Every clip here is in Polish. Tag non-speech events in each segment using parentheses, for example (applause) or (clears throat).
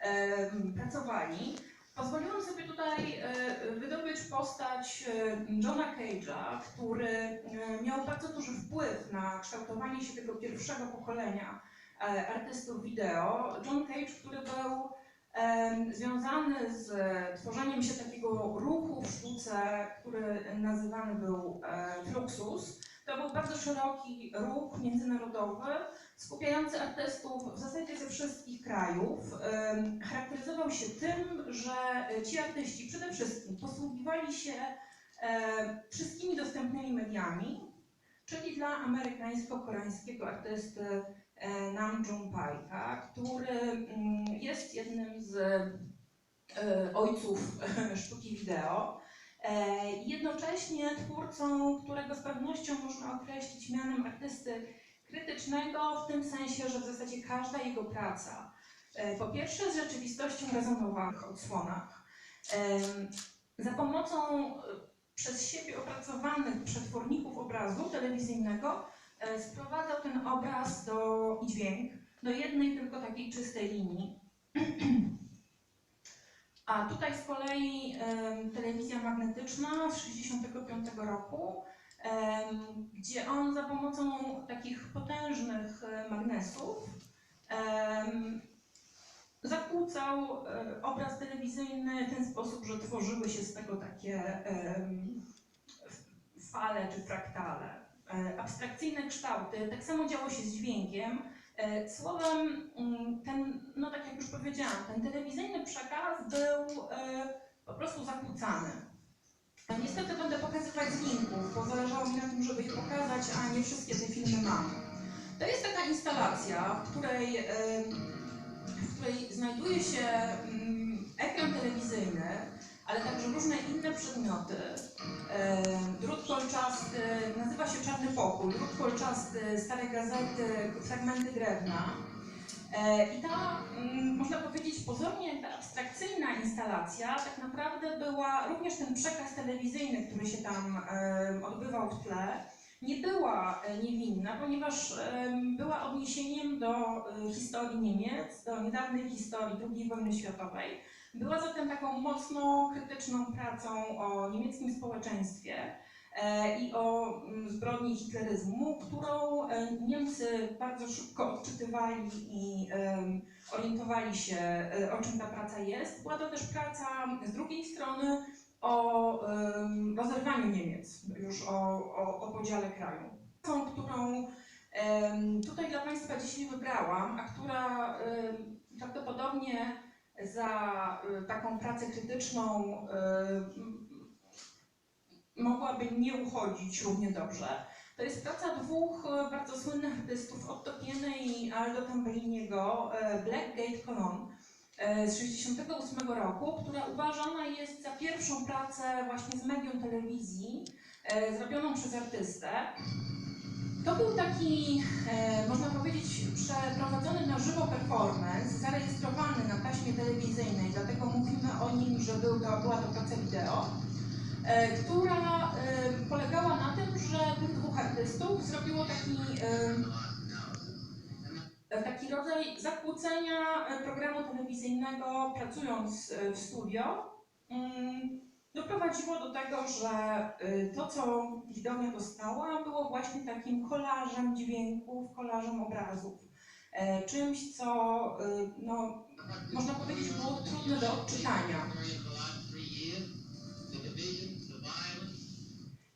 em, pracowali, pozwoliłam sobie tutaj e, wydobyć postać e, Johna Cage'a, który e, miał bardzo duży wpływ na kształtowanie się tego pierwszego pokolenia artystów wideo. John Cage, który był związany z tworzeniem się takiego ruchu w sztuce, który nazywany był Fluxus. To był bardzo szeroki ruch międzynarodowy, skupiający artystów w zasadzie ze wszystkich krajów. Charakteryzował się tym, że ci artyści przede wszystkim posługiwali się e, wszystkimi dostępnymi mediami, czyli dla amerykańsko-koreańskiego artysty e, Nam Paika, który mm, jest jednym z e, ojców (laughs) sztuki wideo. E, Jednocześnie twórcą, którego z pewnością można określić mianem artysty krytycznego, w tym sensie, że w zasadzie każda jego praca, e, po pierwsze z rzeczywistością rezonowała w odsłonach. Em, Za pomocą e, przez siebie opracowanych przetworników obrazu telewizyjnego e, sprowadzał ten obraz do dźwięk do jednej tylko takiej czystej linii. (clears throat) A tutaj z kolei telewizja magnetyczna z 1965 roku, gdzie on za pomocą takich potężnych e, magnesów zakłócał e, obraz telewizyjny w ten sposób, że tworzyły się z tego takie fale czy fraktale. E, Abstrakcyjne kształty, tak samo działo się z dźwiękiem. E, Słowem, mm, ten, no tak jak już powiedziałam, ten telewizyjny przekaz był e, po prostu zakłócany. E, Niestety będę pokazywać z linków, bo zależało mi na tym, żeby je pokazać, a nie wszystkie te filmy mam. To jest taka instalacja, w której, w której znajduje się mm, ekran telewizyjny, ale także różne inne przedmioty. E, Drut kolczasty, nazywa się Czarny Pokój, drut kolczasty, stare gazety, fragmenty drewna. E, I ta, mm, można powiedzieć, pozornie abstrakcyjna instalacja tak naprawdę była również ten przekaz telewizyjny, który się tam odbywał w tle, nie była e, niewinna, ponieważ była odniesieniem do historii Niemiec, do niedawnej historii II wojny światowej. Była zatem taką mocno krytyczną pracą o niemieckim społeczeństwie e, i o mm, zbrodni hitleryzmu, którą e, Niemcy bardzo szybko odczytywali i orientowali się, e, o czym ta praca jest. Była to też praca z drugiej strony o rozerwaniu Niemiec, już o, o, o podziale kraju. Tą, którą tutaj dla Państwa dzisiaj wybrałam, a która prawdopodobnie za y, taką pracę krytyczną y, mogłaby nie uchodzić równie dobrze. To jest praca dwóch y, bardzo słynnych artystów, Otto Pieny i Aldo Tambelliniego, Blackgate Cologne z 1968 roku, która uważana jest za pierwszą pracę właśnie z medium telewizji zrobioną przez artystę. To był taki, e, można powiedzieć, przeprowadzony na żywo performance, zarejestrowany na taśmie telewizyjnej, dlatego mówimy o nim, że był to, była to praca wideo, e, która e, polegała na tym, że tych dwóch artystów zrobiło taki, taki rodzaj zakłócenia programu telewizyjnego, pracując w studio. Doprowadziło do tego, że y, to, co widownia dostała, było właśnie takim kolażem dźwięków, kolażem obrazów. E, Czymś, co y, no, można powiedzieć było trudne do odczytania.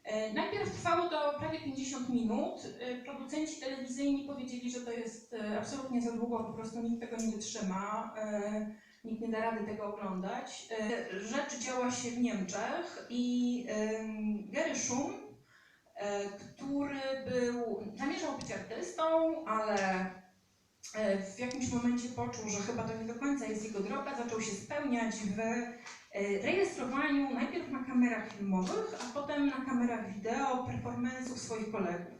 E, Najpierw trwało to prawie 50 minut. E, Producenci telewizyjni powiedzieli, że to jest absolutnie za długo, po prostu nikt tego nie wytrzyma. Nikt nie da rady tego oglądać. E, Rzecz działa się w Niemczech i Gary Schum, e, który był, zamierzał być artystą, ale e, w jakimś momencie poczuł, że chyba to nie do końca jest jego droga, zaczął się spełniać w rejestrowaniu najpierw na kamerach filmowych, a potem na kamerach wideo performance'ów swoich kolegów.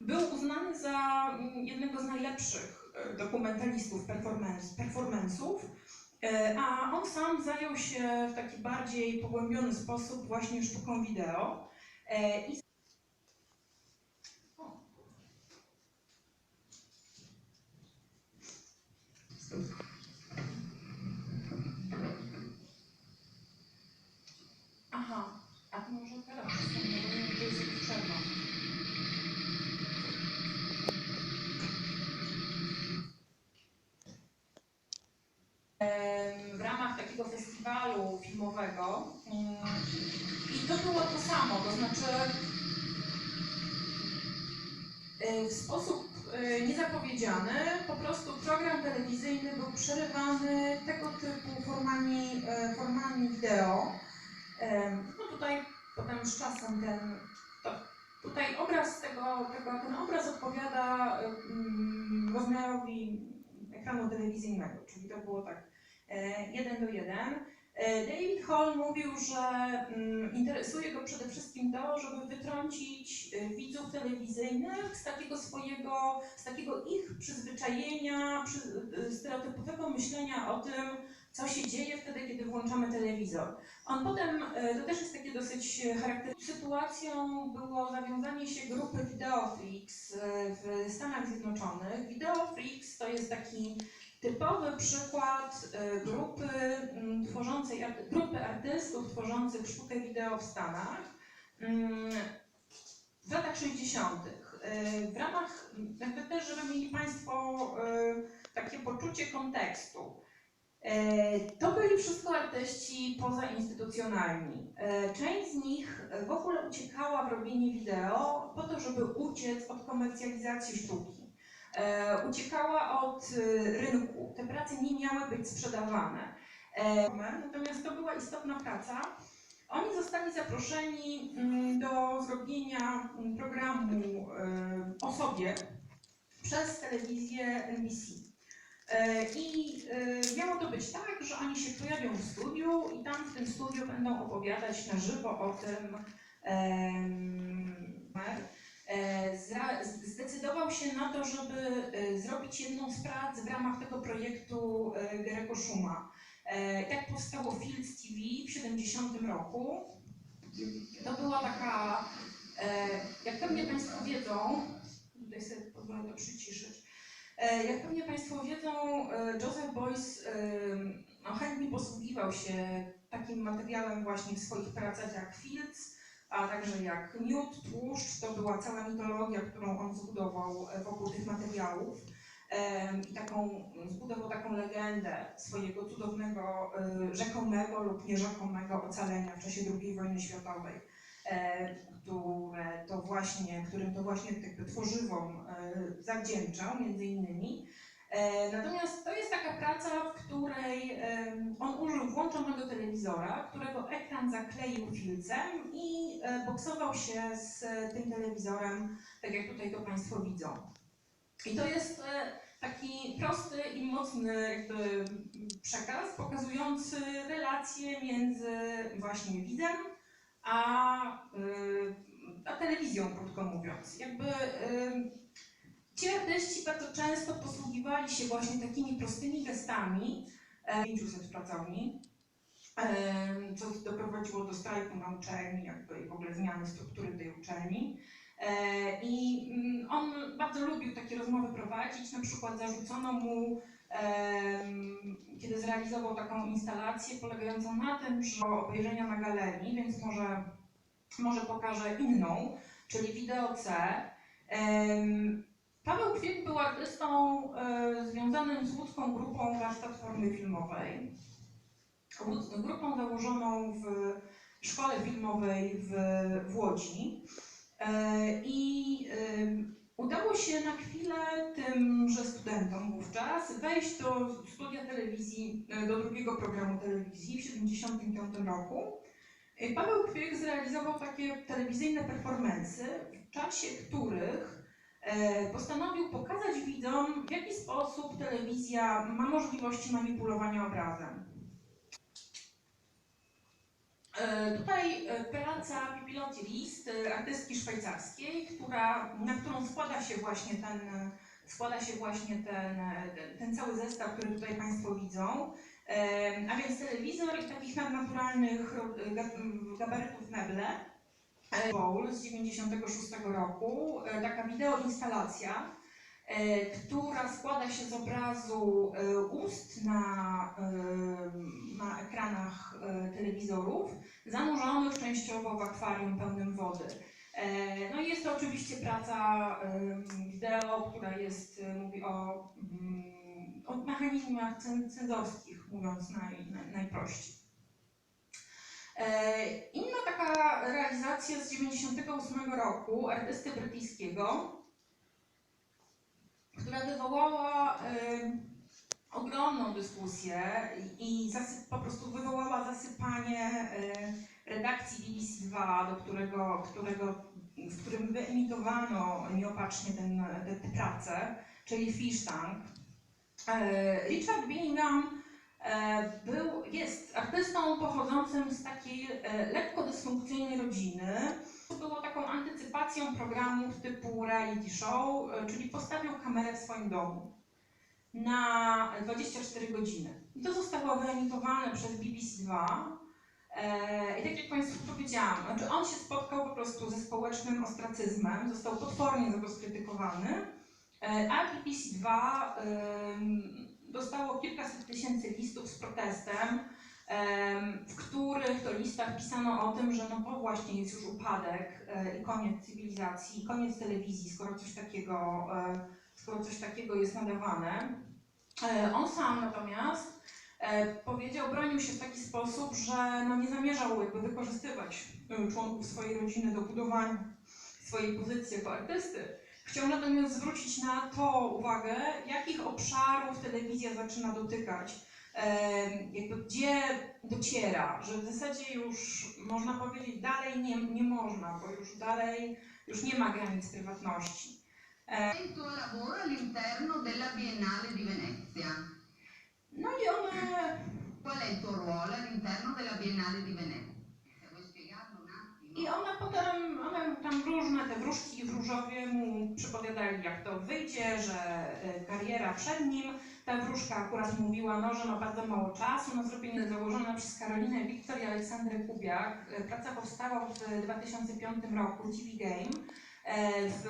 Był uznany za mm, jednego z najlepszych dokumentalistów performance, performance'ów, e, a on sam zajął się w taki bardziej pogłębiony sposób właśnie sztuką wideo. E, I o. takiego festiwalu filmowego mm, i to było to samo, to znaczy y, w sposób y, niezapowiedziany po prostu program telewizyjny był przerywany tego typu formami, y, formami wideo. Em, No tutaj potem z czasem ten, to, tutaj obraz tego, tego, ten obraz odpowiada mm, rozmiarowi ekranu telewizyjnego, czyli to było tak e, jeden do jeden. E, David Hall mówił, że mm, interesuje go przede wszystkim to, żeby wytrącić e, widzów telewizyjnych z takiego swojego, z takiego ich przyzwyczajenia, przy, e, stereotypowego myślenia o tym, co się dzieje wtedy, kiedy włączamy telewizor. On potem, e, to też jest takie dosyć charakterystyczne, sytuacją było zawiązanie się grupy Videoflix e, w Stanach Zjednoczonych. Videoflix to jest taki typowy przykład e, grupy mm, tworzącej, grupy artystów tworzących sztukę wideo w Stanach mm, w latach 60. E, W ramach, jakby też, żeby mieli Państwo takie poczucie kontekstu. E, To byli wszystko artyści pozainstytucjonalni. E, Część z nich w ogóle uciekała w robienie wideo po to, żeby uciec od komercjalizacji sztuki. E, Uciekała od rynku. Te prace nie miały być sprzedawane. Natomiast to była istotna praca. Oni zostali zaproszeni mm, do zrobienia mm, programu o sobie przez telewizję NBC. E, I e, miało to być tak, że oni się pojawią w studiu i tam w tym studiu będą opowiadać na żywo o tym. e, Zdecydował się na to, żeby zrobić jedną z prac w ramach tego projektu Gerego Szuma. Tak powstało Fields TV w 70 roku. To była taka, jak pewnie Państwo wiedzą, tutaj sobie pozwolę to przyciszyć, Jak pewnie Państwo wiedzą, e, Joseph Beuys e, no, chętnie posługiwał się takim materiałem właśnie w swoich pracach jak Fields, a także jak miód, tłuszcz. To była cała mitologia, którą on zbudował e, wokół tych materiałów. E, I taką, zbudował taką legendę swojego cudownego, e, rzekomego lub nierzekomego ocalenia w czasie II wojny światowej, e, które to właśnie, którym to właśnie jakby tworzywom e, zawdzięczał między innymi. E, Natomiast to jest taka praca, w której on użył włączonego telewizora, którego ekran zakleił filcem i e, boksował się z e, tym telewizorem, tak jak tutaj to Państwo widzą. I to jest e, taki prosty i mocny przekaz pokazujący relacje między właśnie widzem a, y, a telewizją, krótko mówiąc. Jakby ci artyści bardzo często posługiwali się właśnie takimi prostymi gestami, e, 500 pracowni, e, co doprowadziło do strajku na uczelni, jakby i w ogóle zmiany struktury tej uczelni. E, I mm, on bardzo lubił takie rozmowy prowadzić, na przykład zarzucono mu, kiedy zrealizował taką instalację polegającą na tym, że obejrzenia na galerii, więc może, może pokażę inną, czyli wideo C. Em, Paweł Kwiek był artystą e, związanym z łódzką grupą warsztat formy filmowej. Grupą założoną w szkole filmowej w, w Łodzi. E, I udało się na chwilę tymże studentom wówczas wejść do studia telewizji, e, do drugiego programu telewizji w 1975 roku. E, Paweł Kwiek zrealizował takie telewizyjne performance, w czasie których e, postanowił pokazać widzom, w jaki sposób telewizja ma możliwości manipulowania obrazem. E, Tutaj e, praca Pipilotti List, e, artystki szwajcarskiej, która, na którą składa się właśnie ten, składa się właśnie ten, ten, cały zestaw, który tutaj Państwo widzą. A więc telewizor i takich nadnaturalnych gabarytów meble. Bowl z 96 roku, taka wideoinstalacja, która składa się z obrazu e, ust na, e, na ekranach e, telewizorów, zanurzonych częściowo w akwarium pełnym wody. E, No i jest to oczywiście praca wideo, która jest, e, mówi o, mm, o mechanizmach cen- cenzorskich mówiąc naj, naj, najprościej. E, Inna taka realizacja z 98 roku artysty brytyjskiego, która wywołała e, ogromną dyskusję i zasyp, po prostu wywołała zasypanie e, redakcji BBC2, do którego, którego, w którym wyemitowano nieopatrznie ten, te, te prace, czyli Fish Tank. E, Richard Billingham e, był, jest artystą pochodzącym z takiej e, lekko dysfunkcyjnej rodziny. Było taką antycypacją programów typu reality show, e, czyli postawił kamerę w swoim domu na 24 godziny. I to zostało wyemitowane przez BBC2. E, I tak jak Państwu powiedziałam, znaczy on się spotkał po prostu ze społecznym ostracyzmem, został potwornie za to skrytykowany, e, a BBC2 em, dostało kilkaset tysięcy listów z protestem, em, w których to listach pisano o tym, że no bo właśnie jest już upadek e, i koniec cywilizacji, i koniec telewizji, skoro coś takiego, e, skoro coś takiego jest nadawane. E, On sam natomiast powiedział, bronił się w taki sposób, że no nie zamierzał jakby wykorzystywać e, członków swojej rodziny do budowania swojej pozycji jako artysty. Chciał natomiast zwrócić na to uwagę, jakich obszarów telewizja zaczyna dotykać, jakby gdzie dociera, że w zasadzie już można powiedzieć dalej nie, nie można, bo już dalej już nie ma granic prywatności. No i one Qual è il tuo ruolo all'interno della Biennale di Venezia? Vuoi spiegarlo un attimo? I ona potem, one tam różne te wróżki w Różowie mu przypowiadali, jak to wyjdzie, że e, kariera przed nim. Ta wróżka akurat mówiła, no, że ma bardzo mało czasu na zrobienie założona przez Karolinę Wiktor i Aleksandrę Kubiak. E, Praca powstała w 2005 roku, TV Game. E, W,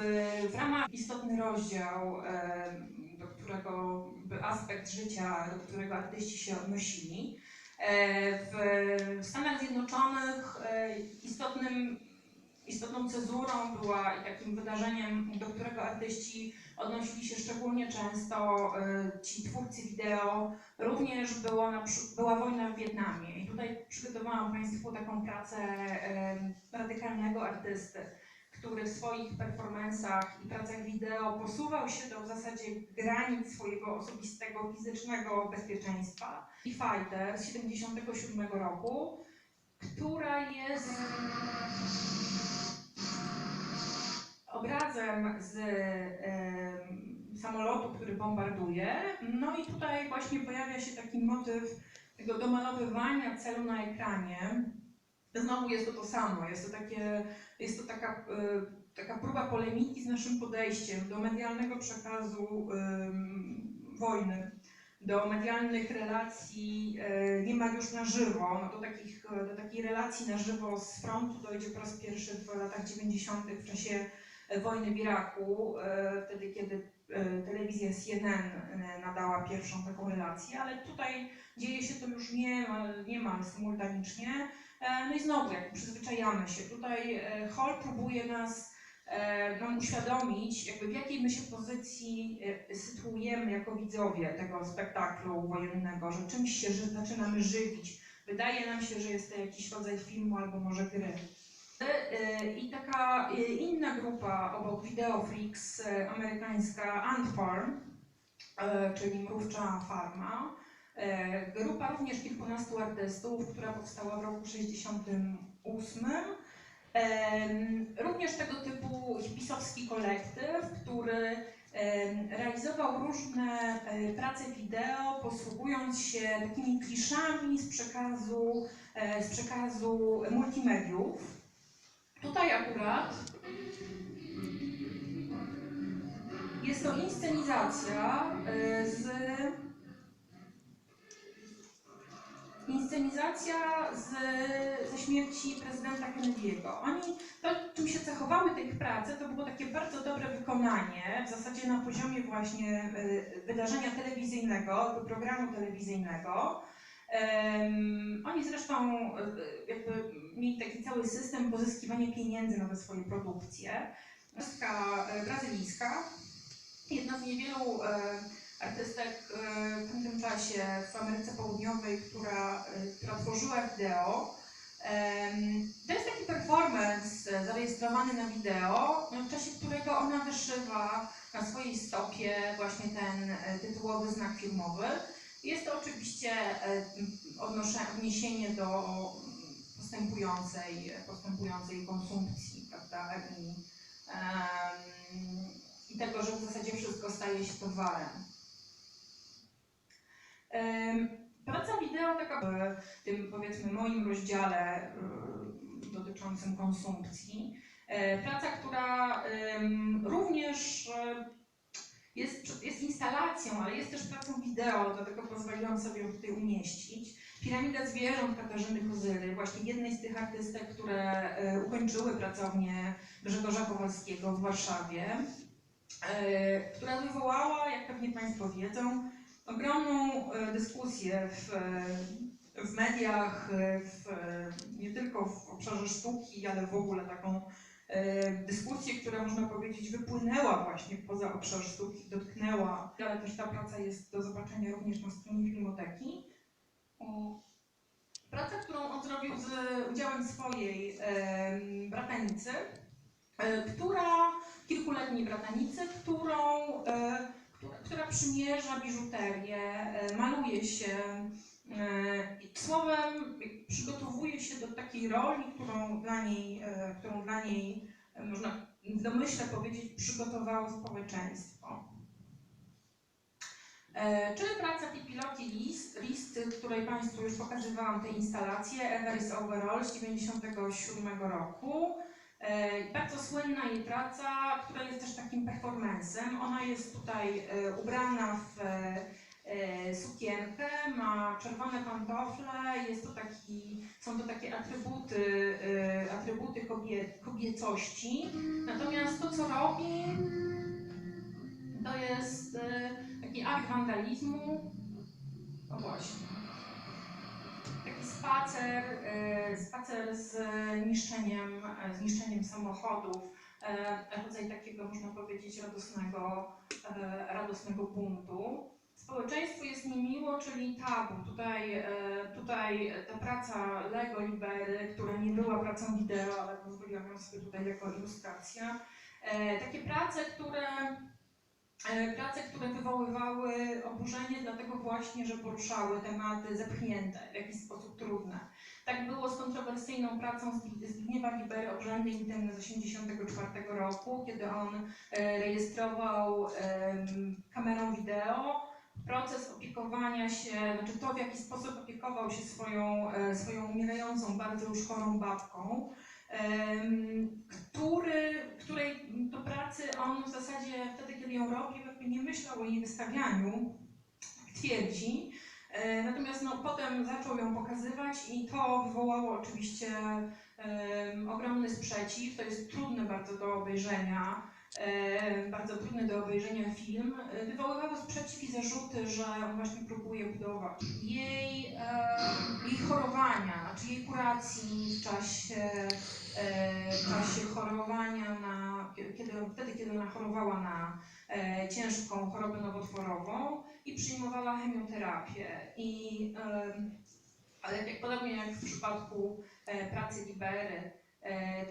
w ramach istotny rozdział, e, do którego aspekt życia, do którego artyści się odnosili. W Stanach Zjednoczonych istotnym, istotną cezurą była i takim wydarzeniem, do którego artyści odnosili się szczególnie często, e, ci twórcy wideo, również było na, była wojna w Wietnamie. I tutaj przygotowałam Państwu taką pracę e, radykalnego artysty, który w swoich performansach i pracach wideo posuwał się do w zasadzie granic swojego osobistego, fizycznego bezpieczeństwa. I Fighter z 77 roku, która jest obrazem z samolotu, który bombarduje. No i tutaj właśnie pojawia się taki motyw tego domalowywania celu na ekranie. Znowu jest to to samo, jest to, takie, jest to taka, e, taka próba polemiki z naszym podejściem do medialnego przekazu wojny, do medialnych relacji e, niemal już na żywo. No do, takich, do takiej relacji na żywo z frontu dojdzie po raz pierwszy w latach 90. w czasie wojny w Iraku, e, wtedy kiedy e, telewizja CNN e, nadała pierwszą taką relację, ale tutaj dzieje się to już niemal, symultanicznie. No i znowu, jak przyzwyczajamy się, tutaj Hall próbuje nas nam uświadomić, jakby w jakiej my się pozycji sytuujemy jako widzowie tego spektaklu wojennego, że czymś się zaczynamy żywić. Wydaje nam się, że jest to jakiś rodzaj filmu albo może gry. E, I taka e, inna grupa obok Video Freaks, e, amerykańska Ant Farm, czyli mrówcza farma, Grupa również kilkunastu artystów, która powstała w roku 68. Em, Również tego typu hipisowski kolektyw, który realizował różne prace wideo, posługując się takimi kliszami z przekazu, z przekazu multimediów. Tutaj akurat jest to inscenizacja e, z inscenizacja z, ze śmierci prezydenta Kennedy'ego. Oni, to czym się cechowały te ich prace, to było takie bardzo dobre wykonanie, w zasadzie na poziomie właśnie y, wydarzenia telewizyjnego, programu telewizyjnego. Oni zresztą y, jakby mieli taki cały system pozyskiwania pieniędzy na te swoje produkcje. Artystka y, brazylijska, jedna z niewielu y, artystek w tamtym tym czasie w Ameryce Południowej, która, która tworzyła wideo. To jest taki performance e, zarejestrowany na wideo, no, w czasie którego ona wyszywa na swojej stopie właśnie ten e, tytułowy znak filmowy. Jest to oczywiście e, odniesienie do postępującej, postępującej konsumpcji, prawda, i, i tego, że w zasadzie wszystko staje się towarem. Em, Praca wideo taka w tym powiedzmy moim rozdziale y, dotyczącym konsumpcji. E, Praca, która również e, jest, jest instalacją, ale jest też pracą wideo, dlatego pozwoliłam sobie ją tutaj umieścić. Piramida zwierząt Katarzyny Kozyry, właśnie jednej z tych artystek, które e, ukończyły pracownię Grzegorza Kowalskiego w Warszawie, e, która wywołała, jak pewnie Państwo wiedzą, ogromną e, dyskusję w, w mediach, w, nie tylko w obszarze sztuki, ale w ogóle taką dyskusję, która można powiedzieć wypłynęła właśnie poza obszar sztuki, dotknęła, ale też ta praca jest do zobaczenia również na stronie Filmoteki. Praca, którą on zrobił z udziałem swojej bratanicy, e, która, kilkuletniej bratanicy, którą e, która, przymierza biżuterię, e, maluje się, e, słowem przygotowuje się do takiej roli, którą dla niej, e, którą dla niej e, można w domyśle powiedzieć przygotowało społeczeństwo. E, Czyli praca Pipiloti List, List, której Państwu już pokazywałam tę instalację, Ever is Overall z 1997 roku. E, Bardzo słynna jej praca, która jest też takim performancem. Ona jest tutaj e, ubrana w e, sukienkę, ma czerwone pantofle, jest to taki, są to takie atrybuty, e, atrybuty kobie, kobiecości. Natomiast to, co robi, to jest e, taki akt wandalizmu. No właśnie. Taki spacer, e, spacer z niszczeniem, e, z niszczeniem samochodów, e, rodzaj takiego, można powiedzieć, radosnego, e, radosnego buntu. Społeczeństwu jest niemiło, czyli tabu. Tutaj, e, tutaj ta praca Lego Libery, która nie była pracą wideo, ale pozwoliłam ją sobie tutaj jako ilustracja. E, Takie prace, które e, prace, które wywoływały oburzenie, dlatego właśnie, że poruszały tematy zepchnięte, w jakiś sposób trudne. Tak było z kontrowersyjną pracą Zbig- Zbigniewa Libery Obrzędnej Intymne z 1984 roku, kiedy on rejestrował kamerą wideo proces opiekowania się, znaczy to w jaki sposób opiekował się swoją, e, swoją umierającą, bardzo już chorą babką, który, której do pracy on w zasadzie wtedy, kiedy ją robił, nie myślał o jej wystawianiu, twierdzi. E, Natomiast no, potem zaczął ją pokazywać i to wywołało oczywiście em, ogromny sprzeciw. To jest trudne bardzo do obejrzenia, bardzo trudny do obejrzenia film. E, Wywoływało sprzeciw i zarzuty, że on właśnie próbuje budować jej, e, jej chorowania, znaczy jej kuracji w czasie, e, w czasie chorowania na, kiedy, wtedy, kiedy ona chorowała na e, ciężką chorobę nowotworową i przyjmowała chemioterapię. I, ale podobnie jak w przypadku e, pracy Libery, e,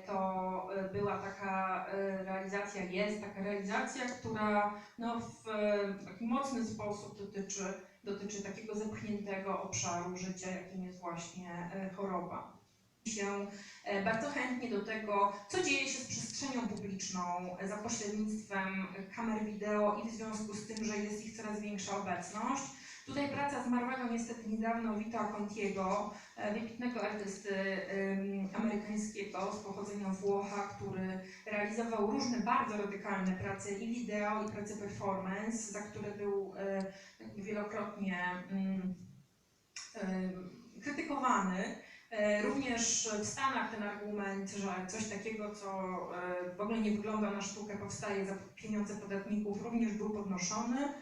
to e, była taka e, realizacja, jest taka realizacja, która no, w e, taki mocny sposób dotyczy, dotyczy takiego zepchniętego obszaru życia, jakim jest właśnie e, choroba się e, bardzo chętnie do tego, co dzieje się z przestrzenią publiczną e, za pośrednictwem kamer wideo i w związku z tym, że jest ich coraz większa obecność. Tutaj praca zmarłego niestety niedawno Vita Contiego, e, wybitnego artysty amerykańskiego z pochodzenia Włocha, który realizował różne bardzo radykalne prace i wideo, i prace performance, za które był e, wielokrotnie mm, em, krytykowany. E, Również w Stanach ten argument, że coś takiego, co e, w ogóle nie wygląda na sztukę, powstaje za pieniądze podatników, również był podnoszony.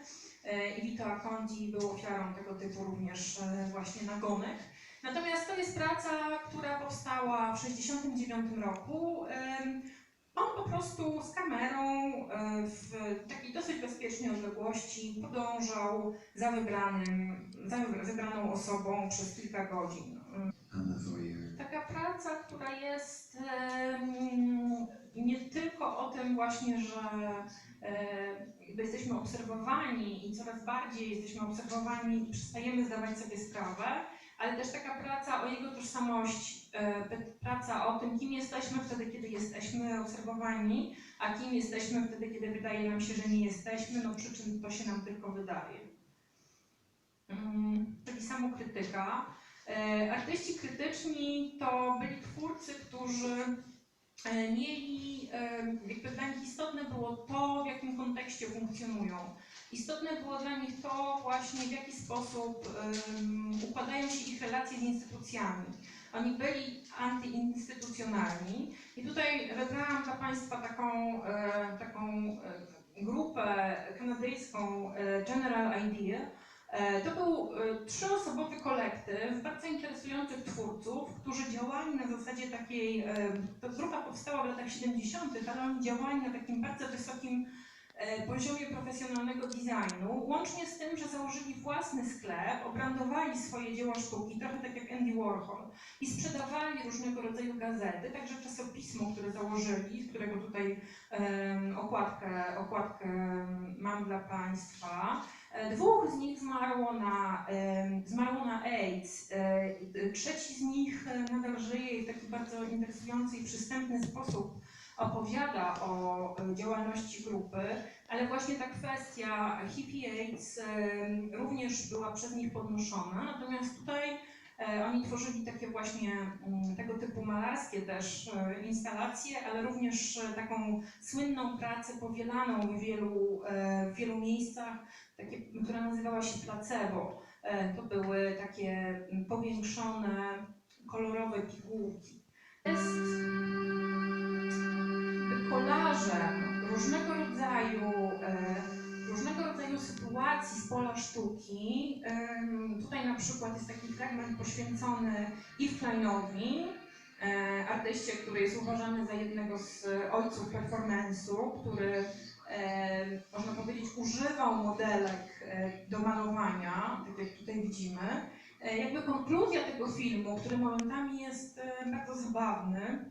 E, I Vito Conti był ofiarą tego typu również e, właśnie nagonek. Natomiast to jest praca, która powstała w 1969 roku. On po prostu z kamerą e, w takiej dosyć bezpiecznej odległości podążał za wybranym, za wybraną osobą przez kilka godzin. Taka praca, która jest em, nie tylko o tym właśnie, że e, jesteśmy obserwowani i coraz bardziej jesteśmy obserwowani i przestajemy zdawać sobie sprawę, ale też taka praca o jego tożsamości, e, praca o tym, kim jesteśmy wtedy, kiedy jesteśmy obserwowani, a kim jesteśmy wtedy, kiedy wydaje nam się, że nie jesteśmy, no przy czym to się nam tylko wydaje. Mm, Czyli samokrytyka. E, Artyści krytyczni to byli twórcy, którzy mieli, e, jakby dla nich istotne było to, w jakim kontekście funkcjonują. Istotne było dla nich to właśnie, w jaki sposób układają się ich relacje z instytucjami. Oni byli antyinstytucjonalni i tutaj wybrałam dla Państwa taką, e, taką e, grupę kanadyjską General Idea, To był e, trzyosobowy kolektyw bardzo interesujących twórców, którzy działali na zasadzie takiej, e, to grupa powstała w latach 70., ale oni działali na takim bardzo wysokim e, poziomie profesjonalnego designu, łącznie z tym, że założyli własny sklep, obrandowali swoje dzieła sztuki, trochę tak jak Andy Warhol, i sprzedawali różnego rodzaju gazety, także czasopismo, które założyli, z którego tutaj em, okładkę, okładkę mam dla Państwa. E, Dwóch z nich zmarło na, zmarło na AIDS. E, Trzeci z nich e, nadal żyje i w taki bardzo interesujący i przystępny sposób opowiada o e, działalności grupy, ale właśnie ta kwestia hippie AIDS em, również była przez nich podnoszona. Natomiast tutaj e, oni tworzyli takie właśnie mm, tego typu malarskie też e, instalacje, ale również e, taką słynną pracę powielaną w wielu, e, w wielu miejscach, takie, która nazywała się placebo. E, To były takie mm, powiększone, kolorowe pigułki. Jest kolażem różnego rodzaju, e, różnego rodzaju sytuacji z pola sztuki. Tutaj na przykład jest taki fragment poświęcony Yves Kleinowi, e, artyście, który jest uważany za jednego z ojców performance'u, który e, można powiedzieć, używał modelek do malowania, tak jak tutaj widzimy. Jakby konkluzja tego filmu, który momentami jest bardzo zabawny,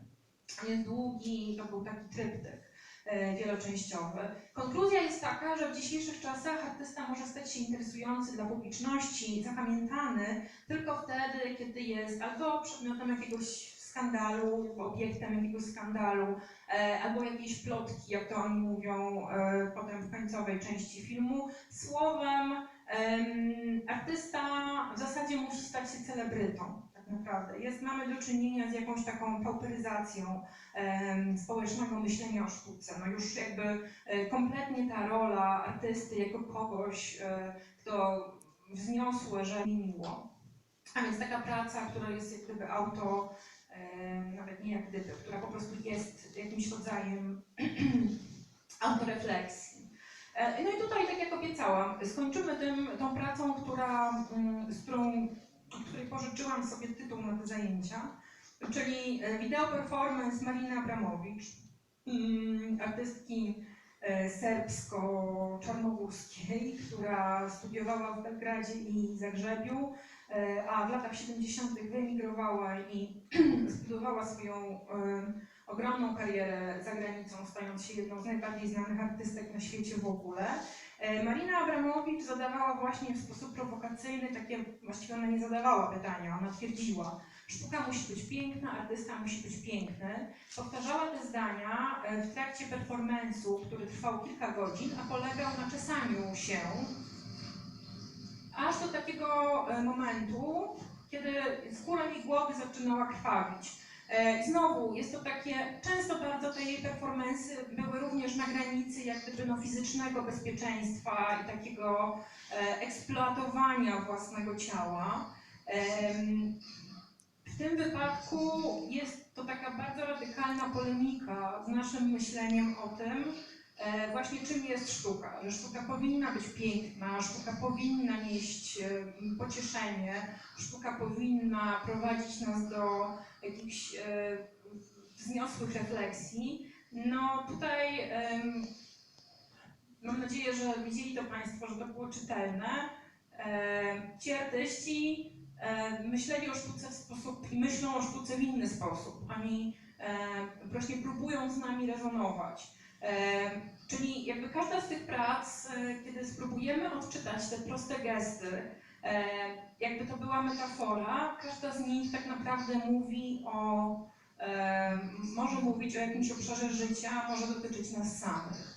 długi, to był taki tryptyk e, wieloczęściowy. Konkluzja jest taka, że w dzisiejszych czasach artysta może stać się interesujący dla publiczności, zapamiętany tylko wtedy, kiedy jest albo przedmiotem jakiegoś skandalu, obiektem jakiegoś skandalu, e, albo jakiejś plotki, jak to oni mówią e, potem w końcowej części filmu. Słowem, em, artysta w zasadzie musi stać się celebrytą, tak naprawdę. Jest, mamy do czynienia z jakąś taką pauperyzacją społecznego myślenia o sztuce. No już jakby e, kompletnie ta rola artysty jako kogoś, e, kto wzniosłe, że mi miło. A więc taka praca, która jest jak gdyby auto, nawet nie jak gdyby, która po prostu jest jakimś rodzajem (clears throat) autorefleksji. E, No i tutaj, tak jak obiecałam, skończymy tym, tą pracą, która, mm, z którą, której pożyczyłam sobie tytuł na te zajęcia, czyli e, wideo performance Mariny Abramowicz, mm, artystki e, serbsko-czarnogórskiej, która studiowała w Belgradzie i Zagrzebiu, e, a w latach 70. wyemigrowała i (clears throat) zbudowała swoją ogromną karierę za granicą, stając się jedną z najbardziej znanych artystek na świecie w ogóle. E, Marina Abramowicz zadawała właśnie w sposób prowokacyjny takie, właściwie ona nie zadawała pytania, ona twierdziła, sztuka musi być piękna, artysta musi być piękny. Powtarzała te zdania e, w trakcie performance'u, który trwał kilka godzin, a polegał na czesaniu się, aż do takiego e, momentu, kiedy skóra jej głowy zaczynała krwawić. E, znowu, jest to takie, często bardzo te jej performance były również na granicy jak gdyby no, fizycznego bezpieczeństwa i takiego e, eksploatowania własnego ciała. W tym wypadku jest to taka bardzo radykalna polemika z naszym myśleniem o tym, właśnie czym jest sztuka. Że sztuka powinna być piękna, sztuka powinna nieść e, pocieszenie, sztuka powinna prowadzić nas do jakichś e, wzniosłych refleksji. No tutaj mam nadzieję, że widzieli to Państwo, że to było czytelne. Ci artyści myśleli o sztuce w sposób i myślą o sztuce w inny sposób. Oni właśnie próbują z nami rezonować. Em, Czyli jakby każda z tych prac, e, kiedy spróbujemy odczytać te proste gesty, e, jakby to była metafora, każda z nich tak naprawdę mówi o, e, może mówić o jakimś obszarze życia, może dotyczyć nas samych.